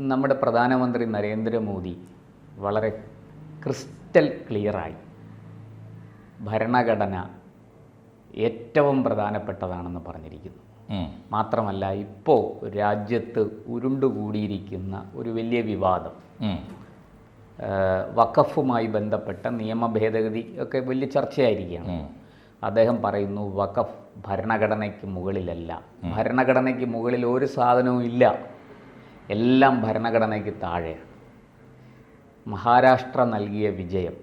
നമ്മുടെ പ്രധാനമന്ത്രി നരേന്ദ്രമോദി വളരെ ക്രിസ്റ്റൽ ക്ലിയറായി ഭരണഘടന ഏറ്റവും പ്രധാനപ്പെട്ടതാണെന്ന് പറഞ്ഞിരിക്കുന്നു. മാത്രമല്ല ഇപ്പോൾ രാജ്യത്ത് ഉരുണ്ടുകൂടിയിരിക്കുന്ന ഒരു വലിയ വിവാദം. വഖഫുമായി ബന്ധപ്പെട്ട നിയമ ഭേദഗതി ഒക്കെ വലിയ ചർച്ചയായിരിക്കുകയാണ്. അദ്ദേഹം പറയുന്നു വഖഫ് ഭരണഘടനയ്ക്ക് മുകളിലല്ല. ഭരണഘടനയ്ക്ക് മുകളിൽ ഒരു സാധനവും ഇല്ല. എല്ലാം ഭരണഘടനയ്ക്ക് താഴെയാണ്. മഹാരാഷ്ട്ര നൽകിയ വിജയം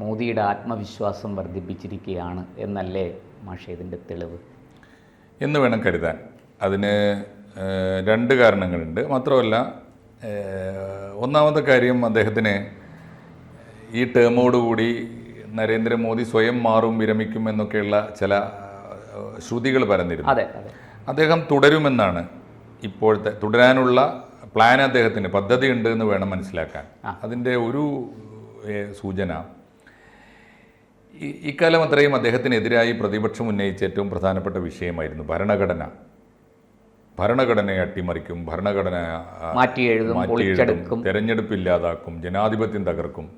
മോദിയുടെ ആത്മവിശ്വാസം വർദ്ധിപ്പിച്ചിരിക്കുകയാണ് എന്നല്ലേ മാഷെ ഇതിന്റെ തെളിവ്? എന്ന് വേണം കരുതാൻ. അതിന് രണ്ട് കാരണങ്ങളുണ്ട്. മാത്രമല്ല ഒന്നാമത്തെ കാര്യം അദ്ദേഹത്തിന് ഈ ടേമോടുകൂടി നരേന്ദ്രമോദി സ്വയം മാറും വിരമിക്കും എന്നൊക്കെയുള്ള ചില ശ്രുതികൾ പരന്നിരുന്നു. അദ്ദേഹം തുടരുമെന്നാണ് ഇപ്പോഴത്തെ തുടരാനുള്ള പ്ലാൻ അദ്ദേഹത്തിന് പദ്ധതി ഉണ്ട് എന്ന് വേണം മനസ്സിലാക്കാൻ. അതിന്റെ ഒരു സൂചന ഇക്കാലം അത്രയും അദ്ദേഹത്തിനെതിരായി പ്രതിപക്ഷം ഉന്നയിച്ച ഏറ്റവും പ്രധാനപ്പെട്ട വിഷയമായിരുന്നു ഭരണഘടന. ഭരണഘടനയെ അട്ടിമറിക്കും ഭരണഘടന ആ, മാറ്റി എഴുതും മാറ്റി പൊളിച്ചെടുക്കും. തെരഞ്ഞെടുപ്പ് ഇല്ലാതാക്കും ജനാധിപത്യം തകർക്കും.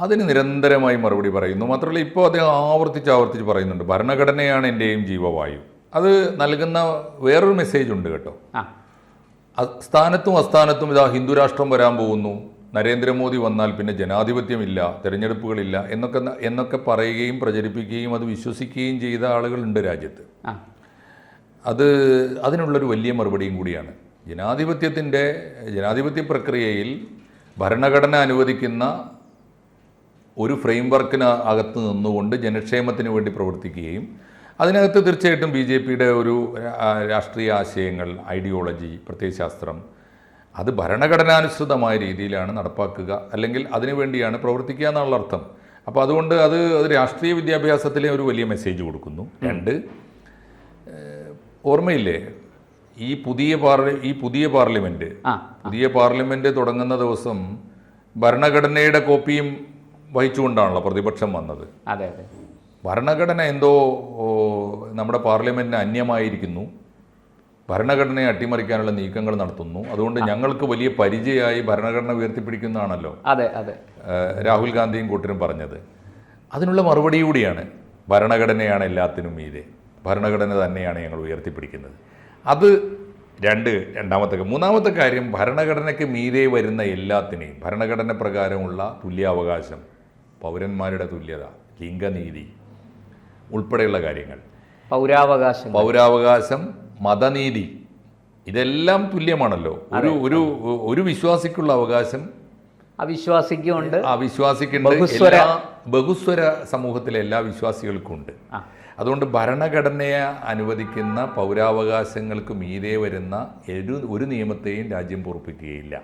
അതിന് നിരന്തരമായി മറുപടി പറയുന്നു. മാത്രമല്ല ഇപ്പോൾ അദ്ദേഹം ആവർത്തിച്ച് ആവർത്തിച്ച് പറയുന്നുണ്ട് ഭരണഘടനയാണ് എന്റെയും ജീവവായു. അത് നൽകുന്ന വേറൊരു മെസ്സേജ് ഉണ്ട് കേട്ടോ. സ്ഥാനത്തും അസ്ഥാനത്തും ഇതാ ഹിന്ദുരാഷ്ട്രം വരാൻ പോകുന്നു. നരേന്ദ്രമോദി വന്നാൽ പിന്നെ ജനാധിപത്യമില്ല തെരഞ്ഞെടുപ്പുകളില്ല എന്നൊക്കെ എന്നൊക്കെ പറയുകയും പ്രചരിപ്പിക്കുകയും അത് വിശ്വസിക്കുകയും ചെയ്ത ആളുകളുണ്ട് രാജ്യത്ത്. അത് അതിനുള്ളൊരു വലിയ മറുപടിയും കൂടിയാണ്. ജനാധിപത്യത്തിന്റെ ജനാധിപത്യ പ്രക്രിയയിൽ ഭരണഘടന അനുവദിക്കുന്ന ഒരു ഫ്രെയിം വർക്കിന് അകത്ത് നിന്നുകൊണ്ട് ജനക്ഷേമത്തിന് വേണ്ടി പ്രവർത്തിക്കുകയും അതിനകത്ത് തീർച്ചയായിട്ടും ബി ജെ പിയുടെ ഒരു രാഷ്ട്രീയ ആശയങ്ങൾ ഐഡിയോളജി പ്രത്യയശാസ്ത്രം അത് ഭരണഘടനാനുസൃതമായ രീതിയിലാണ് നടപ്പാക്കുക. അല്ലെങ്കിൽ അതിനുവേണ്ടിയാണ് പ്രവർത്തിക്കുക എന്നുള്ള അർത്ഥം. അപ്പോൾ അതുകൊണ്ട് അത് അത് രാഷ്ട്രീയ വിദ്യാഭ്യാസത്തിലെ ഒരു വലിയ മെസ്സേജ് കൊടുക്കുന്നു. രണ്ട് ഓർമ്മയില്ലേ? ഈ പുതിയ പാർലി ഈ പുതിയ പാർലമെന്റ് പുതിയ പാർലമെന്റ് തുടങ്ങുന്ന ദിവസം ഭരണഘടനയുടെ കോപ്പിയും വഹിച്ചുകൊണ്ടാണല്ലോ പ്രതിപക്ഷം വന്നത്. അതെ അതെ. ഭരണഘടന എന്തോ നമ്മുടെ പാർലമെന്റിന് അന്യമായിരിക്കുന്നു. ഭരണഘടനയെ അട്ടിമറിക്കാനുള്ള നീക്കങ്ങൾ നടത്തുന്നു. അതുകൊണ്ട് ഞങ്ങൾക്ക് വലിയ പരിചയമായി ഭരണഘടന ഉയർത്തിപ്പിടിക്കുന്നതാണല്ലോ. അതെ അതെ. രാഹുൽ ഗാന്ധിയും കൂട്ടരും പറഞ്ഞത്. അതിനുള്ള മറുപടി കൂടിയാണ് ഭരണഘടനയാണ് എല്ലാത്തിനും മീതെ. ഭരണഘടന തന്നെയാണ് ഞങ്ങൾ ഉയർത്തിപ്പിടിക്കുന്നത്. അത് രണ്ട് രണ്ടാമത്തെ മൂന്നാമത്തെ കാര്യം ഭരണഘടനയ്ക്ക് മീതെ വരുന്ന എല്ലാത്തിനെയും ഭരണഘടന പ്രകാരമുള്ള തുല്യാവകാശം പൗരന്മാരുടെ തുല്യത ലിംഗനീതി ഉൾപ്പെടെയുള്ള കാര്യങ്ങൾ. പൗരാവകാശം പൗരാവകാശം മതനീതി ഇതെല്ലാം തുല്യമാണല്ലോ. ഒരു ഒരു ഒരു വിശ്വാസിക്കുള്ള അവകാശം. അവിശ്വാസിക്കുണ്ട് അവിശ്വാസിക്കുണ്ട് എല്ലാ ബഹുസ്വര സമൂഹത്തിലെ എല്ലാ വിശ്വാസികൾക്കും ഉണ്ട് അതുകൊണ്ട് ഭരണഘടനയെ അനുവദിക്കുന്ന പൗരാവകാശങ്ങൾക്ക് മീതെ വരുന്ന ഒരു ഒരു നിയമത്തെയും രാജ്യം പൊറപ്പിക്കുകയില്ല.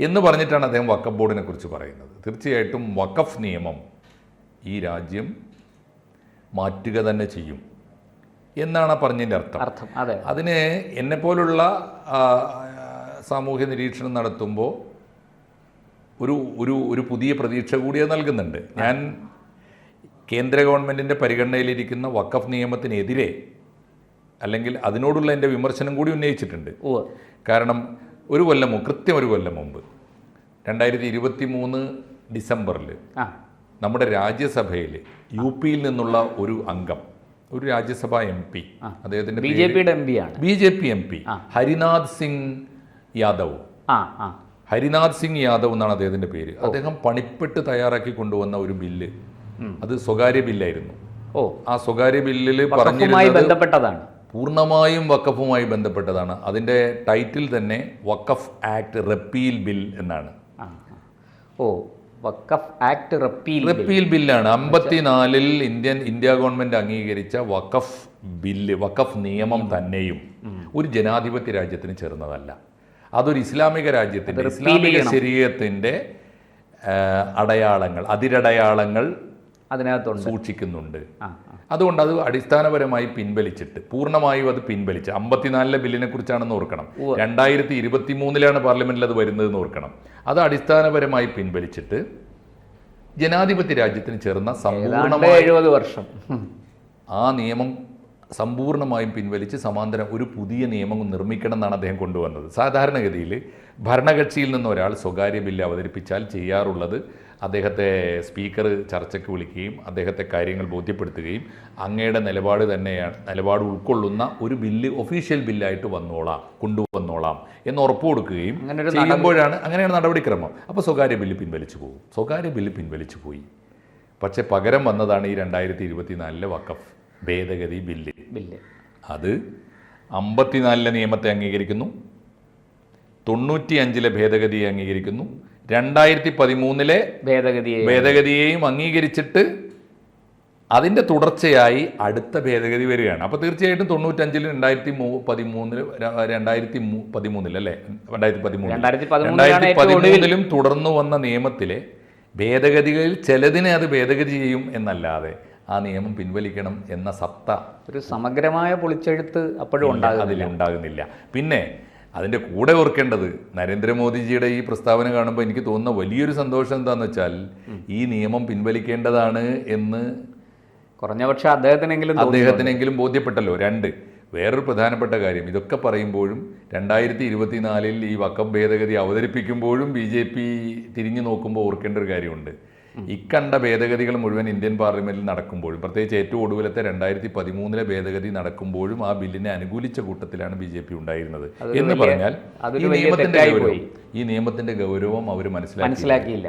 എന്ന് പറഞ്ഞിട്ടാണ് അദ്ദേഹം വക്കഫ് ബോർഡിനെ കുറിച്ച് പറയുന്നത്. തീർച്ചയായിട്ടും വക്കഫ് നിയമം ഈ രാജ്യം മാറ്റുക തന്നെ ചെയ്യും. എന്നാണ് പറഞ്ഞതിന്റെ അർത്ഥം. അർത്ഥം. അതെ. അതിന് എന്നെപ്പോലുള്ള സാമൂഹ്യ നിരീക്ഷണം നടത്തുമ്പോൾ ഒരു ഒരു ഒരു പുതിയ പ്രതീക്ഷ കൂടി അത് നൽകുന്നുണ്ട്. ഞാൻ കേന്ദ്ര ഗവൺമെന്റിന്റെ പരിഗണനയിലിരിക്കുന്ന വഖഫ് നിയമത്തിനെതിരെ അല്ലെങ്കിൽ അതിനോടുള്ള എന്റെ വിമർശനം കൂടി ഉന്നയിച്ചിട്ടുണ്ട്. കാരണം ഒരു കൊല്ലം കൃത്യം ഒരു കൊല്ലം മുമ്പ് രണ്ടായിരത്തി ഇരുപത്തി മൂന്ന് ഡിസംബറിൽ നമ്മുടെ രാജ്യസഭയിൽ യു പിയിൽ നിന്നുള്ള ഒരു അംഗം ഒരു രാജ്യസഭാ എം പി അദ്ദേഹത്തിന്റെ ബി ജെ പിയുടെ എം പി ആണ്. B J P M P Harinath Singh Yadav. Harinath Singh Yadav എന്നാണ് അദ്ദേഹത്തിന്റെ പേര്. അദ്ദേഹം പണിപ്പെട്ട് തയ്യാറാക്കി കൊണ്ടുവന്ന ഒരു ബില്ല്. അത് സ്വകാര്യ ബില്ലായിരുന്നു. ഓ. ആ സ്വകാര്യ ബില്ലിൽ ബന്ധപ്പെട്ടതാണ്. പൂർണമായും വക്കഫുമായി ബന്ധപ്പെട്ടതാണ്. അതിന്റെ ടൈറ്റിൽ തന്നെ വക്കഫ് ആക്ട് റെപ്പീൽ ബിൽ എന്നാണ്. ഓ. വക്കഫ് ആക്ട് റപ്പീൽ റപ്പീൽ ബില്ലാണ് അമ്പത്തിനാലിൽ ഇന്ത്യൻ ഇന്ത്യ ഗവൺമെന്റ് അംഗീകരിച്ച വഖഫ് ബില്ല് വഖഫ് നിയമം തന്നെയും ഒരു ജനാധിപത്യ രാജ്യത്തിന് ചേർന്നതല്ല. അതൊരു ഇസ്ലാമിക രാജ്യത്തിന്റെ ഇസ്ലാമിക ശരീരത്തിന്റെ അടയാളങ്ങൾ അതിരടയാളങ്ങൾ അതിനകത്തുണ്ട്. സൂക്ഷിക്കുന്നുണ്ട്. അതുകൊണ്ട് അത് അടിസ്ഥാനപരമായി പിൻവലിച്ചിട്ട് പൂർണമായും അത് പിൻവലിച്ച് അമ്പത്തിനാലിലെ ബില്ലിനെ കുറിച്ചാണെന്ന് ഓർക്കണം രണ്ടായിരത്തി ഇരുപത്തി മൂന്നിലാണ് പാർലമെന്റിൽ അത് വരുന്നതെന്ന് ഓർക്കണം. അത് അടിസ്ഥാനപരമായി പിൻവലിച്ചിട്ട് ജനാധിപത്യ രാജ്യത്തിന് ചേർന്ന സമ്പൂർണമായ എഴുപത് വർഷം. ആ നിയമം സമ്പൂർണമായും പിൻവലിച്ച് സമാന്തരം ഒരു പുതിയ നിയമം നിർമ്മിക്കണം എന്നാണ് അദ്ദേഹം കൊണ്ടുവന്നത്. സാധാരണഗതിയിൽ ഭരണകക്ഷിയിൽ നിന്ന് ഒരാൾ സ്വകാര്യ ബില്ല് അവതരിപ്പിച്ചാൽ ചെയ്യാറുള്ളത് അദ്ദേഹത്തെ സ്പീക്കർ ചർച്ചയ്ക്ക് വിളിക്കുകയും അദ്ദേഹത്തെ കാര്യങ്ങൾ ബോധ്യപ്പെടുത്തുകയും അങ്ങയുടെ നിലപാട് തന്നെയാണ് നിലപാട് ഉൾക്കൊള്ളുന്ന ഒരു ബില്ല് ഒഫീഷ്യൽ ബില്ലായിട്ട് വന്നോളാം കൊണ്ടുവന്നോളാം എന്ന് ഉറപ്പ് കൊടുക്കുകയും അങ്ങനെ ചെയ്യുമ്പോഴാണ് അങ്ങനെയാണ് നടപടിക്രമം. അപ്പോൾ സ്വകാര്യ ബില്ല് പിൻവലിച്ചു പോകും. സ്വകാര്യ ബില്ല് പിൻവലിച്ചു പോയി. പക്ഷേ പകരം വന്നതാണ് ഈ രണ്ടായിരത്തി ഇരുപത്തിനാലിലെ വക്കഫ് ഭേദഗതി ബില്ല്. ബില്ല്. അത് അമ്പത്തിനാലിലെ നിയമത്തെ അംഗീകരിക്കുന്നു തൊണ്ണൂറ്റി അഞ്ചിലെ ഭേദഗതിയെ അംഗീകരിക്കുന്നു രണ്ടായിരത്തി പതിമൂന്നിലെ ഭേദഗതിയെ ഭേദഗതിയെയും അംഗീകരിച്ചിട്ട് അതിന്റെ തുടർച്ചയായി അടുത്ത ഭേദഗതി വരികയാണ്. അപ്പോൾ തീർച്ചയായിട്ടും തൊണ്ണൂറ്റഞ്ചിൽ രണ്ടായിരത്തി മൂ പതിമൂന്നിൽ രണ്ടായിരത്തി പതിമൂന്നിൽ അല്ലേ? രണ്ടായിരത്തി പതിമൂന്ന് രണ്ടായിരത്തി പതിമൂന്നിലും തുടർന്നു വന്ന നിയമത്തിലെ ഭേദഗതികളിൽ ചിലതിനെ അത് ഭേദഗതി ചെയ്യും എന്നല്ലാതെ ആ നിയമം പിൻവലിക്കണം എന്ന സത്ത ഒരു സമഗ്രമായ പൊളിച്ചെഴുത്ത് അപ്പോഴും ഉണ്ടാകും അതിലുണ്ടാകുന്നില്ല. പിന്നെ അതിന്റെ കൂടെ ഓർക്കേണ്ടത് നരേന്ദ്രമോദിജിയുടെ ഈ പ്രസ്താവന കാണുമ്പോൾ എനിക്ക് തോന്നുന്ന വലിയൊരു സന്തോഷം എന്താണെന്ന് വെച്ചാൽ ഈ നിയമം പിൻവലിക്കേണ്ടതാണ് എന്ന് കുറഞ്ഞ പക്ഷേ അദ്ദേഹത്തിനെങ്കിലും അദ്ദേഹത്തിനെങ്കിലും ബോധ്യപ്പെട്ടല്ലോ. രണ്ട് വേറൊരു പ്രധാനപ്പെട്ട കാര്യം. ഇതൊക്കെ പറയുമ്പോഴും രണ്ടായിരത്തി ഇരുപത്തിനാലിൽ ഈ വക്കം ഭേദഗതി അവതരിപ്പിക്കുമ്പോഴും ബി ജെ പി തിരിഞ്ഞു നോക്കുമ്പോൾ ഓർക്കേണ്ട ഒരു കാര്യമുണ്ട്. ഇക്കണ്ട ഭേദഗതികൾ മുഴുവൻ ഇന്ത്യൻ പാർലമെന്റിൽ നടക്കുമ്പോഴും പ്രത്യേകിച്ച് ഏറ്റവും ഒടുവിലത്തെ രണ്ടായിരത്തി പതിമൂന്നിലെ ഭേദഗതി നടക്കുമ്പോഴും ആ ബില്ലിനെ അനുകൂലിച്ച കൂട്ടത്തിലാണ് ബി ജെ പി ഉണ്ടായിരുന്നത്. എന്ന് പറഞ്ഞാൽ ഈ നിയമത്തിന്റെ ഗൗരവം. ഈ നിയമത്തിന്റെ ഗൗരവം അവർ മനസ്സിലാക്കി മനസ്സിലാക്കിയില്ല.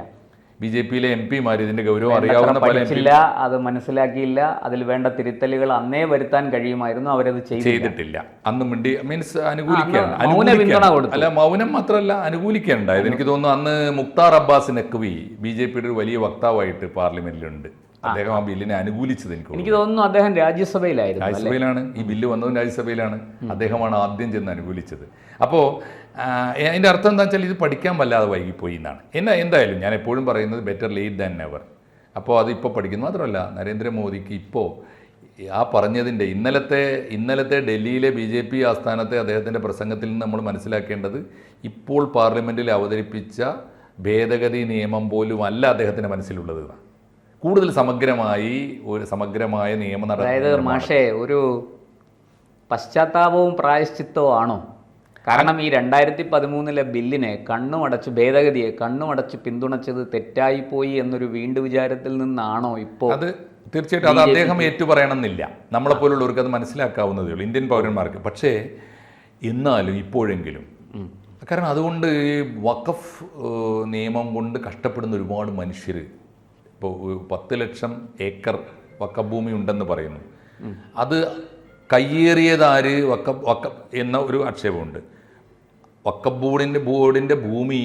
ബി ജെ പിയിലെ എം പിമാർ ഇതിന്റെ ഗൗരവം അറിയാവുന്ന പഠിച്ചില്ല അത് മനസ്സിലാക്കിയില്ല അതിൽ വേണ്ട തിരുത്തലുകൾ അന്നേ വരുത്താൻ കഴിയുമായിരുന്നു അവരത് ചെയ്തിട്ടില്ല. അന്ന് മിണ്ടി മീൻസ് അനുകൂലിക്കാൻ. അല്ല മൗനം മാത്രമല്ല അനുകൂലിക്കാനുണ്ടായത്. എനിക്ക് തോന്നുന്നു അന്ന് മുക്താർ അബ്ബാസ് നഖ്വി ബി ജെ പിയുടെ ഒരു വലിയ വക്താവായിട്ട് പാർലമെന്റിലുണ്ട്. അദ്ദേഹം ആ ബില്ലിനെ അനുകൂലിച്ചത് എനിക്ക്. എനിക്ക് തോന്നുന്നു അദ്ദേഹം രാജ്യസഭയിലായിരുന്നു? രാജ്യസഭയിലാണ്. ഈ ബില്ല് വന്നതും രാജ്യസഭയിലാണ്. അദ്ദേഹമാണ് ആദ്യം ചെന്ന് അനുകൂലിച്ചത്. അപ്പോൾ അതിന്റെ അർത്ഥം എന്താ വെച്ചാൽ ഇത് പഠിക്കാൻ വല്ലാതെ വൈകിപ്പോയി എന്നാണ്. എന്നാ എന്തായാലും ഞാൻ എപ്പോഴും പറയുന്നത് ബെറ്റർ ലേറ്റ് ദാൻ നെവർ അപ്പോൾ അത് ഇപ്പോൾ പഠിക്കുന്നു. മാത്രമല്ല നരേന്ദ്രമോദിക്ക് ഇപ്പോൾ ആ പറഞ്ഞതിന്റെ ഇന്നലത്തെ ഇന്നലത്തെ ഡൽഹിയിലെ ബി ജെ പി ആസ്ഥാനത്തെ അദ്ദേഹത്തിന്റെ പ്രസംഗത്തിൽ നിന്ന് നമ്മൾ മനസ്സിലാക്കേണ്ടത് ഇപ്പോൾ പാർലമെന്റിൽ അവതരിപ്പിച്ച ഭേദഗതി നിയമം പോലും അല്ല അദ്ദേഹത്തിന്റെ മനസ്സിലുള്ളത് എന്നാണ്. കൂടുതൽ സമഗ്രമായി ഒരു സമഗ്രമായ നിയമ അതായത് മാഷേ ഒരു പശ്ചാത്താപവും പ്രായശ്ചിത്തവും ആണോ? കാരണം ഈ രണ്ടായിരത്തി പതിമൂന്നിലെ ബില്ലിനെ കണ്ണുമടച്ച് ഭേദഗതിയെ കണ്ണുമടച്ച് പിന്തുണച്ചത് തെറ്റായിപ്പോയി എന്നൊരു വീണ്ടു വിചാരത്തിൽ നിന്നാണോ ഇപ്പോൾ അത് തീർച്ചയായിട്ടും അത് അദ്ദേഹം ഏറ്റുപറയണമെന്നില്ല. നമ്മളെപ്പോലുള്ളവർക്ക് അത് മനസ്സിലാക്കാവുന്നതേ ഉള്ളൂ ഇന്ത്യൻ പൗരന്മാർക്ക്. പക്ഷേ എന്നാലും ഇപ്പോഴെങ്കിലും കാരണം അതുകൊണ്ട് ഈ വഖഫ് നിയമം കൊണ്ട് കഷ്ടപ്പെടുന്ന ഒരുപാട് മനുഷ്യർ ഇപ്പോൾ പത്ത് ലക്ഷം ഏക്കർ വക്കഭൂമി ഉണ്ടെന്ന് പറയുന്നു. അത് കയ്യേറിയതാര് വക്ക വക്ക എന്ന ഒരു ആക്ഷേപമുണ്ട്. വക്കഫ് ബോർഡിന്റെ ബോർഡിന്റെ ഭൂമി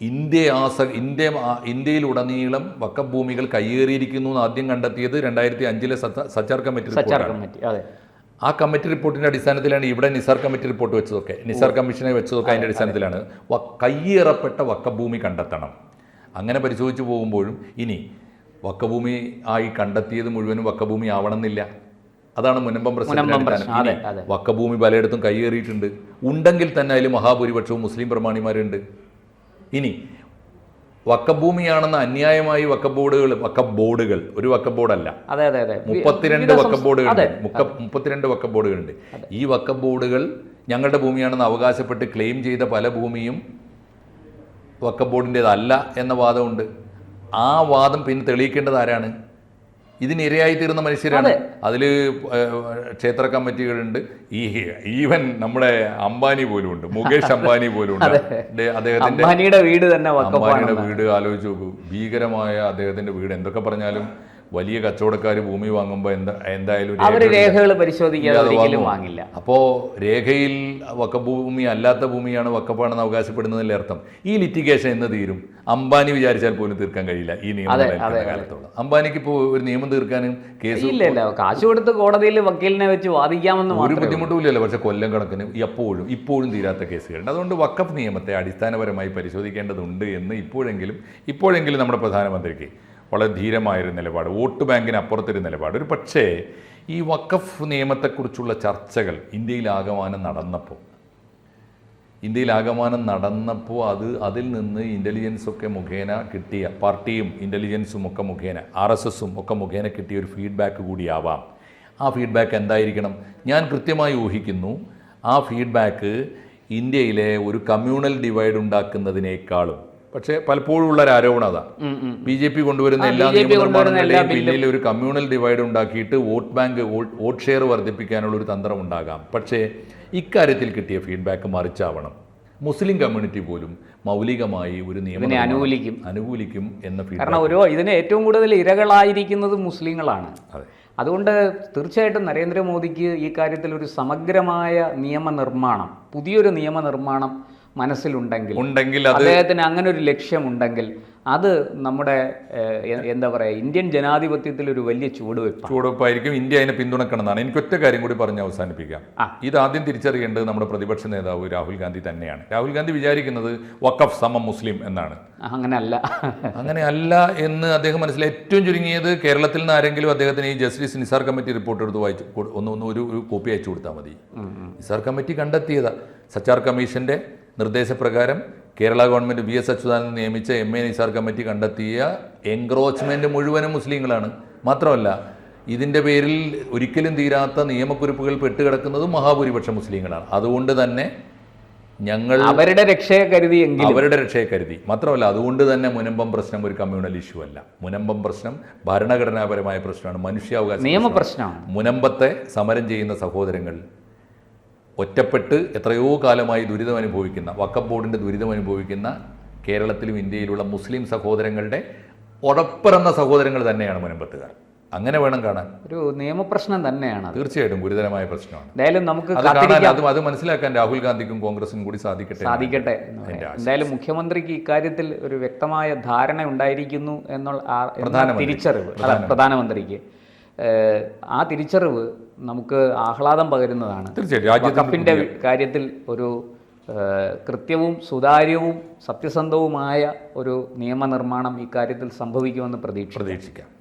ഇന്ത്യ ആസ ഇന്ത്യ ഇന്ത്യയിലുടനീളം വക്കഫ് ഭൂമികൾ കയ്യേറിയിരിക്കുന്നു എന്ന് ആദ്യം കണ്ടെത്തിയത് രണ്ടായിരത്തി അഞ്ചിലെ സച്ചാർ കമ്മിറ്റി കമ്മിറ്റി അതെ. ആ കമ്മിറ്റി റിപ്പോർട്ടിന്റെ അടിസ്ഥാനത്തിലാണ് ഇവിടെ നിസാർ കമ്മിറ്റി റിപ്പോർട്ട് വെച്ചതൊക്കെ. നിസാർ കമ്മീഷനെ വെച്ചതൊക്കെ അതിന്റെ അടിസ്ഥാനത്തിലാണ് കയ്യേറപ്പെട്ട വക്കഭൂമി കണ്ടെത്തണം. അങ്ങനെ പരിശോധിച്ച് പോകുമ്പോഴും ഇനി വക്കഭൂമി ആയി കണ്ടെത്തിയത് മുഴുവനും വക്കഭൂമി ആവണമെന്നില്ല. അതാണ് മുനമ്പം പ്രശ്നം. വക്കഭൂമി പലയിടത്തും കൈയേറിയിട്ടുണ്ട്. ഉണ്ടെങ്കിൽ തന്നെ അതിൽ മഹാഭൂരിപക്ഷവും മുസ്ലിം പ്രമാണിമാരുണ്ട്. ഇനി വക്കഭൂമിയാണെന്ന് അന്യായമായി വക്കബോർഡുകൾ വക്കബോർഡുകൾ ഒരു വക്കബോർഡല്ല. അതെ അതെ അതെ. മുപ്പത്തിരണ്ട് വക്കബോർഡുകൾ മുപ്പത്തിരണ്ട് വക്കബോർഡുകളുണ്ട്. ഈ വക്കബോർഡുകൾ ഞങ്ങളുടെ ഭൂമിയാണെന്ന് അവകാശപ്പെട്ട് ക്ലെയിം ചെയ്ത പല ഭൂമിയും വക്കബോർഡിന്റെതല്ല എന്ന വാദമുണ്ട്. ആ വാദം പിന്നെ തെളിയിക്കേണ്ടത് ആരാണ്? ഇതിനിരയായി തീരുന്ന മനുഷ്യരാണ്. അതിൽ ക്ഷേത്ര കമ്മിറ്റികളുണ്ട്. ഈ ഈവൻ നമ്മുടെ അംബാനി പോലും ഉണ്ട്. മുകേഷ് അംബാനി പോലും ഉണ്ട്. അദ്ദേഹത്തിന്റെ അംബാനിയുടെ വീട് തന്നെ അംബാനിയുടെ വീട് ആലോചിച്ച് നോക്കൂ. ഭീകരമായ അദ്ദേഹത്തിന്റെ വീട് എന്തൊക്കെ പറഞ്ഞാലും വലിയ കച്ചവടക്കാർ ഭൂമി വാങ്ങുമ്പോൾ എന്താ എന്തായാലും അവർ രേഖ- രേഖകൾ പരിശോധിക്കാതെ ഒരിക്കലും വാങ്ങില്ല. അപ്പോൾ രേഖയിൽ വക്കഭൂമി അല്ലാത്ത ഭൂമിയാണ് വക്കപ്പാണെന്ന് അവകാശപ്പെടുന്നതിന്റെ അർത്ഥം. ഈ ലിറ്റിഗേഷൻ എന്ന് തീരും? അംബാനി വിചാരിച്ചാൽ പോലും തീർക്കാൻ കഴിയില്ല ഈ നിയമം. കാലത്തോളം. അംബാനിക്ക് ഇപ്പോൾ ഒരു നിയമം തീർക്കാനും കേസ് ഇല്ല കാശ് കൊടുത്ത് കോടതിയിൽ വക്കീലിനെ വെച്ച് വാദിക്കാമെന്ന് ഒരു. ബുദ്ധിമുട്ടും ഇല്ലല്ലോ പക്ഷെ കൊല്ലം കണക്കിന് എപ്പോഴും ഇപ്പോഴും തീരാത്ത കേസുകളുണ്ട്. അതുകൊണ്ട് വക്കഫ് നിയമത്തെ അടിസ്ഥാനപരമായി പരിശോധിക്കേണ്ടതുണ്ട് എന്ന് ഇപ്പോഴെങ്കിലും ഇപ്പോഴെങ്കിലും നമ്മുടെ പ്രധാനമന്ത്രിക്ക് വളരെ ധീരമായൊരു നിലപാട്. വോട്ട് ബാങ്കിന് അപ്പുറത്തൊരു നിലപാട്. ഒരു പക്ഷേ ഈ വക്കഫ് നിയമത്തെക്കുറിച്ചുള്ള ചർച്ചകൾ ഇന്ത്യയിൽ ആകമാനം നടന്നപ്പോൾ ഇന്ത്യയിൽ ആകമാനം നടന്നപ്പോൾ അത് അതിൽ നിന്ന് ഇന്റലിജൻസൊക്കെ മുഖേന കിട്ടിയ പാർട്ടിയും ഇന്റലിജൻസും ഒക്കെ മുഖേന ആർ എസ് എസും ഒക്കെ മുഖേന കിട്ടിയ ഒരു ഫീഡ്ബാക്ക് കൂടിയാവാം. ആ ഫീഡ്ബാക്ക് എന്തായിരിക്കണം? ഞാൻ കൃത്യമായി ഊഹിക്കുന്നു ആ ഫീഡ്ബാക്ക് ഇന്ത്യയിലെ ഒരു കമ്മ്യൂണൽ ഡിവൈഡ് ഉണ്ടാക്കുന്നതിനേക്കാളും പക്ഷേ പലപ്പോഴും ഉള്ള ഒരു ആരോപണം അതാ. ബി ജെ പി കൊണ്ടുവരുന്ന എല്ലാ നിയമനിർമ്മാണങ്ങളുടെയും ഒരു കമ്മ്യൂണൽ ഡിവൈഡ് ഉണ്ടാക്കിയിട്ട് വോട്ട് ബാങ്ക് വോട്ട് ഷെയർ വർദ്ധിപ്പിക്കാനുള്ള ഒരു തന്ത്രം ഉണ്ടാകാം. പക്ഷേ ഇക്കാര്യത്തിൽ കിട്ടിയ ഫീഡ്ബാക്ക് മറിച്ചാവണം. മുസ്ലിം കമ്മ്യൂണിറ്റി പോലും മൗലികമായി ഒരു നിയമം അനുകൂലിക്കും. അനുകൂലിക്കും എന്ന കാരണം ഓരോ ഇതിന് ഏറ്റവും കൂടുതൽ ഇരകളായിരിക്കുന്നത് മുസ്ലിങ്ങളാണ്. അതുകൊണ്ട് തീർച്ചയായിട്ടും നരേന്ദ്രമോദിക്ക് ഈ കാര്യത്തിൽ ഒരു സമഗ്രമായ നിയമനിർമ്മാണം പുതിയൊരു നിയമനിർമ്മാണം മനസ്സിലുണ്ടെങ്കിൽ ഉണ്ടെങ്കിൽ അദ്ദേഹത്തിന് അങ്ങനെ ഒരു ലക്ഷ്യമുണ്ടെങ്കിൽ അത് നമ്മുടെ എന്താ പറയുക ഇന്ത്യൻ ജനാധിപത്യത്തിൽ ഒരു വലിയ ചുവടുവെപ്പ് ചുവടുവെപ്പായിരിക്കും ഇന്ത്യ അതിനെ പിന്തുണക്കണമെന്നാണ്. എനിക്ക് ഒറ്റ കാര്യം കൂടി പറഞ്ഞ് അവസാനിപ്പിക്കാം. ഇത് ആദ്യം തിരിച്ചറിയേണ്ടത് നമ്മുടെ പ്രതിപക്ഷ നേതാവ് രാഹുൽ ഗാന്ധി തന്നെയാണ്. രാഹുൽ ഗാന്ധി വിചാരിക്കുന്നത് വക്കഫ് സമം മുസ്ലിം എന്നാണ്. അങ്ങനെയല്ല അങ്ങനെയല്ല എന്ന് അദ്ദേഹം മനസ്സിലായി ഏറ്റവും ചുരുങ്ങിയത് കേരളത്തിൽ നിന്ന് ആരെങ്കിലും അദ്ദേഹത്തിന് ഈ ജസ്റ്റിസ് നിസാർ കമ്മിറ്റി റിപ്പോർട്ട് എടുത്ത് വായിച്ചു ഒന്ന് ഒന്ന് ഒരു കോപ്പി അയച്ചു കൊടുത്താൽ മതി. നിസാർ കമ്മിറ്റി കണ്ടെത്തിയതാണ് സച്ചാർ കമ്മീഷന്റെ നിർദ്ദേശപ്രകാരം Kerala government V S Achuthanandan നിയമിച്ച എം എ നിസാർ കമ്മിറ്റി കണ്ടെത്തിയ എൻക്രോച്ച്മെന്റ് മുഴുവനും മുസ്ലിങ്ങളാണ്. മാത്രമല്ല ഇതിന്റെ പേരിൽ ഒരിക്കലും തീരാത്ത നിയമക്കുറിപ്പുകൾ പെട്ടുകിടക്കുന്നതും മഹാഭൂരിപക്ഷം മുസ്ലിങ്ങളാണ്. അതുകൊണ്ട് തന്നെ ഞങ്ങൾ അവരുടെ രക്ഷയെ കരുതി അവരുടെ രക്ഷയെ കരുതി. മാത്രമല്ല അതുകൊണ്ട് തന്നെ മുനമ്പം പ്രശ്നം ഒരു കമ്മ്യൂണൽ ഇഷ്യൂ അല്ല. മുനമ്പം പ്രശ്നം ഭരണഘടനാപരമായ പ്രശ്നമാണ് മനുഷ്യാവകാശ നിയമപ്രശ്നമാണ്. മുനമ്പത്തെ സമരം ചെയ്യുന്ന സഹോദരങ്ങൾ ഒറ്റപ്പെട്ട് എത്രയോ കാലമായി ദുരിതം അനുഭവിക്കുന്ന വക്കഫ് ബോർഡിന്റെ ദുരിതം അനുഭവിക്കുന്ന കേരളത്തിലും ഇന്ത്യയിലുള്ള മുസ്ലിം സഹോദരങ്ങളുടെ ഉടപ്പിറന്ന സഹോദരങ്ങൾ തന്നെയാണ് മുനമ്പത്തുകാർ. അങ്ങനെ വേണം കാണാൻ. ഒരു നിയമപ്രശ്നം തന്നെയാണ് തീർച്ചയായും തീർച്ചയായിട്ടും ഗുരുതരമായ പ്രശ്നമാണ്. എന്തായാലും നമുക്ക് അത് അത് മനസ്സിലാക്കാൻ രാഹുൽ ഗാന്ധിക്കും കോൺഗ്രസിനും കൂടി സാധിക്കട്ടെ സാധിക്കട്ടെ. എന്തായാലും മുഖ്യമന്ത്രിക്ക് ഇക്കാര്യത്തിൽ ഒരു വ്യക്തമായ ധാരണ ഉണ്ടായിരിക്കുന്നു എന്നുള്ള. തിരിച്ചറിവ്. പ്രധാനമന്ത്രിക്ക്. ആ തിരിച്ചറിവ് നമുക്ക് ആഹ്ലാദം പകരുന്നതാണ്. തീർച്ചയായിട്ടും. രാജ്യത്തിന്റെ കാര്യത്തിൽ ഒരു കൃത്യവും സുതാര്യവും സത്യസന്ധവുമായ ഒരു നിയമനിർമ്മാണം ഇക്കാര്യത്തിൽ സംഭവിക്കുമെന്ന് പ്രതീക്ഷ പ്രതീക്ഷിക്കാം.